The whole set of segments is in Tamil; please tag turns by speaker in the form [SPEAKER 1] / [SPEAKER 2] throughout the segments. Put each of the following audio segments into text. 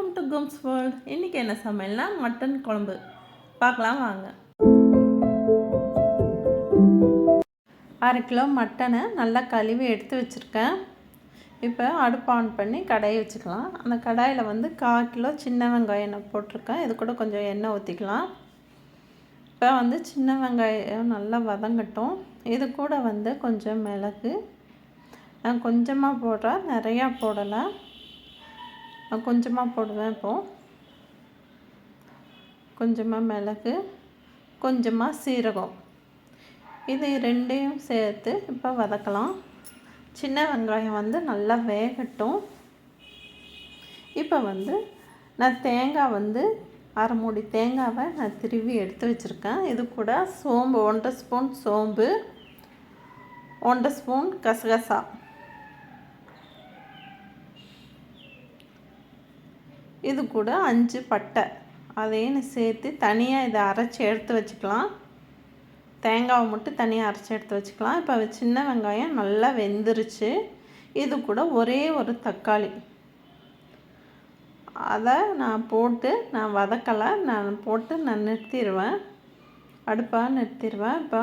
[SPEAKER 1] வெல்கம் டு கும்ஸ் வேர்ல்ட் இன்றைக்கி என்ன சமையல்னா மட்டன் குழம்பு. பார்க்கலாம் வாங்க. அரை கிலோ மட்டனை நல்லா கழுவி எடுத்து வச்சுருக்கேன். இப்போ அடுப்பு ஆன் பண்ணி கடாயை வச்சுக்கலாம். அந்த கடாயில் வந்து கால் கிலோ சின்ன வெங்காயம் எண்ணெய் போட்டிருக்கேன். இது கூட கொஞ்சம் எண்ணெய் ஊற்றிக்கலாம் இப்போ வந்து சின்ன வெங்காயம் நல்லா வதங்கட்டும். இது கூட வந்து கொஞ்சம் மிளகு. நான் கொஞ்சமாக போடுறேன். நிறையா போடலை. கொஞ்சமாக போடுவேன் இப்போது கொஞ்சமாக மிளகு கொஞ்சமாக சீரகம். இது ரெண்டையும் சேர்த்து இப்போ வதக்கலாம். சின்ன வெங்காயம் வந்து நல்லா வேகட்டும். இப்போ வந்து நான் தேங்காய் வந்து அரை மூடி தேங்காவை நான் திருவி எடுத்து வச்சுருக்கேன். இது கூட சோம்பு ஒன்றரை ஸ்பூன் சோம்பு ஒன்றரை ஸ்பூன் கசகசா. இது கூட அஞ்சு பட்டை. அதையும் சேர்த்து தனியாக இதை அரைச்சி எடுத்து வச்சுக்கலாம். தேங்காவை மட்டும் தனியாக அரைச்சி எடுத்து வச்சுக்கலாம். இப்போ சின்ன வெங்காயம் நல்லா வெந்துருச்சு. இது கூட ஒரே ஒரு தக்காளி. அதை நான் போட்டு நான் வதக்கலை. நான் போட்டு நான் நிறுத்திடுவேன். அடுப்பாக நிறுத்திடுவேன். இப்போ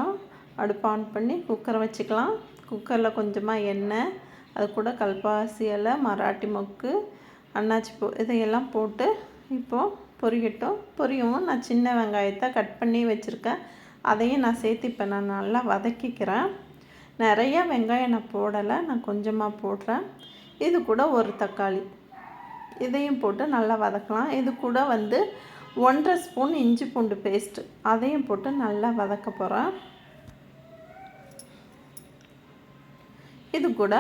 [SPEAKER 1] அடுப்பை ஆன் பண்ணி குக்கரை வச்சுக்கலாம். குக்கரில் கொஞ்சமாக எண்ணெய் அது கூட கல்பாசி இலை மராட்டி மொக்கு அன்னாச்சி பூ இதையெல்லாம் போட்டு இப்போது பொரியட்டும் பொரியவும் நான் சின்ன வெங்காயத்தை கட் பண்ணி வச்சுருக்கேன். அதையும் நான் சேர்த்து இப்போ நான் நல்லா வதக்கிக்கிறேன். நிறைய வெங்காயம் நான் போடலை நான் கொஞ்சமாக போடுறேன். இது கூட ஒரு தக்காளி. இதையும் போட்டு நல்லா வதக்கலாம். இது கூட வந்து ஒன்றரை ஸ்பூன் இஞ்சி பூண்டு பேஸ்ட்டு. அதையும் போட்டு நல்லா வதக்க போகிறேன். இது கூட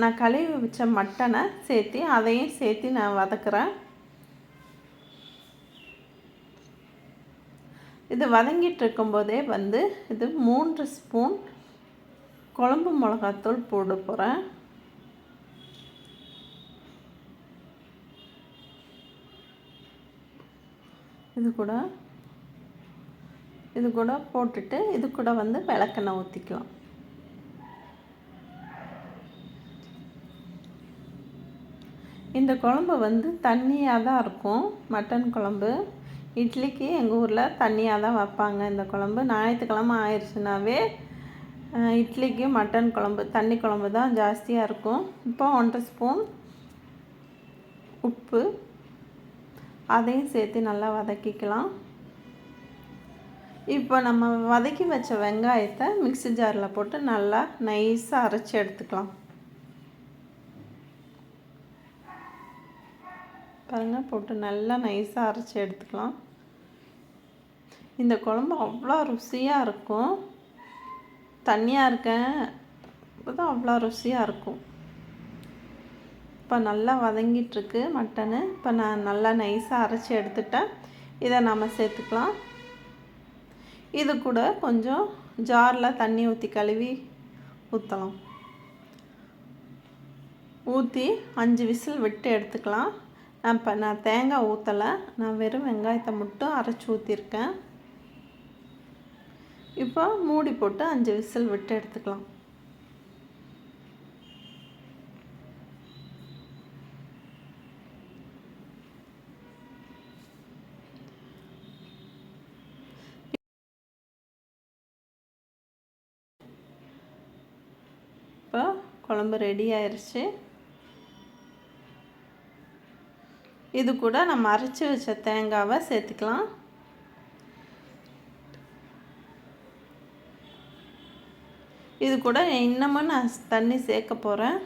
[SPEAKER 1] நான் கழுவி வச்ச மட்டனை சேர்த்து அதையும் சேர்த்து நான் வதக்குறேன். இது வதங்கிட்டு இருக்கும்போதே வந்து இது மூன்று ஸ்பூன் குழம்பு மிளகாத்தூள் போட போகிறேன் இது கூட இது கூட போட்டுட்டு இது கூட வந்து விளக்கெண்ணெய் ஊற்றிக்கலாம் இந்த குழம்பு வந்து தண்ணியாக தான் இருக்கும். மட்டன் குழம்பு. இட்லிக்கு எங்கள் ஊரில் தண்ணியாக தான் வைப்பாங்க இந்த குழம்பு. ஞாயிற்றுக்கிழமை ஆயிடுச்சுனாவே இட்லிக்கு மட்டன் குழம்பு தண்ணி குழம்பு தான் ஜாஸ்தியாக இருக்கும். இப்போ ஒன்றரை ஸ்பூன் உப்பு. அதையும் சேர்த்து நல்லா வதக்கிக்கலாம். இப்போ நம்ம வதக்கி வச்ச வெங்காயத்தை மிக்சி ஜாரில் போட்டு நல்லா நைஸாக அரைச்சி எடுத்துக்கலாம். பாருங்கள் போட்டு நல்லா நைஸாக அரைச்சி எடுத்துக்கலாம். இந்த குழம்பு அவ்வளோ ருசியாக இருக்கும். தண்ணியாக இருக்கேன். இப்போ தான் அவ்வளோ ருசியாக இருக்கும். இப்போ நல்லா வதங்கிட்டுருக்கு மட்டனு. இப்போ நான் நல்லா நைஸாக அரைச்சி எடுத்துட்டேன். இதை நம்ம சேர்த்துக்கலாம். இது கூட கொஞ்சம் ஜாரில் தண்ணி ஊற்றி கழுவி ஊற்றலாம் ஊற்றி அஞ்சு விசில் விட்டு எடுத்துக்கலாம். இப்போ நான் தேங்காய் ஊற்றலை நான் வெறும் வெங்காயத்தை மட்டும் அரைச்சி ஊற்றிருக்கேன் இப்போ மூடி போட்டு அஞ்சு விசில் விட்டு எடுத்துக்கலாம். இப்போ குழம்பு ரெடி ஆயிடுச்சு இது கூட நம்ம அரைச்சி வச்ச தேங்காவை சேர்த்துக்கலாம். இது கூட இன்னமும் நான் தண்ணி சேர்க்க போகிறேன்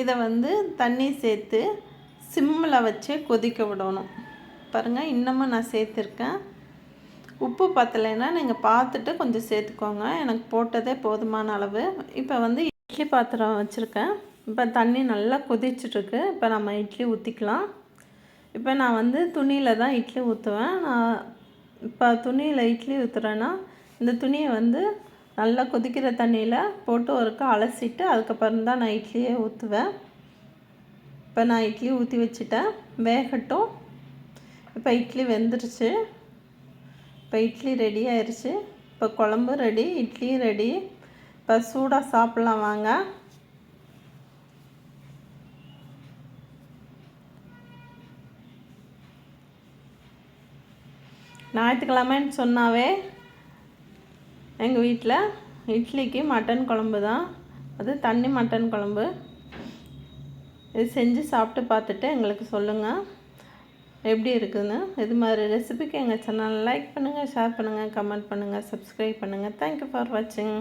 [SPEAKER 1] இதை வந்து தண்ணி சேர்த்து சிம்மில் வச்சு கொதிக்க விடணும். பாருங்கள் இன்னமும் நான் சேர்த்துருக்கேன். உப்பு பத்தலைன்னா நீங்கள் பார்த்துட்டு கொஞ்சம் சேர்த்துக்கோங்க. எனக்கு போட்டதே போதுமான அளவு. இப்போ வந்து இட்லி பாத்திரம் வச்சுருக்கேன். இப்போ தண்ணி நல்லா கொதிச்சிட்ருக்கு. இப்போ நம்ம இட்லி ஊற்றிக்கலாம் இப்போ நான் வந்து துணியில் தான் இட்லி ஊற்றுவேன் நான் இப்போ துணியில் இட்லி ஊற்றுறேன்னா இந்த துணியை வந்து நல்லா கொதிக்கிற தண்ணியில் போட்டு ஒருக்கா அலசிட்டு அதுக்கப்புறம் தான் நான் இட்லியே ஊற்றுவேன் இப்போ நான் இட்லி ஊற்றி வச்சுட்டேன். வேகட்டும். இப்போ இட்லி வெந்துருச்சு. இப்போ இட்லி ரெடி ஆயிடுச்சு இப்போ குழம்பு ரெடி இட்லியும் ரெடி. இப்போ சூடாக சாப்பிட்லாம் வாங்க. ஞாயிற்றுக்கிழமைன்னு சொன்னாவே எங்கள் வீட்டில் இட்லிக்கு மட்டன் குழம்பு தான். அது தண்ணி மட்டன் குழம்பு. இது செஞ்சு சாப்பிட்டு பார்த்துட்டு எங்களுக்கு சொல்லுங்கள் எப்படி இருக்குதுன்னு இது மாதிரி ரெசிபிக்கு எங்கள் சேனல் லைக் பண்ணுங்கள் ஷேர் பண்ணுங்கள் கமெண்ட் பண்ணுங்கள் சப்ஸ்கிரைப் பண்ணுங்கள் தேங்க்யூ ஃபார் வாட்சிங்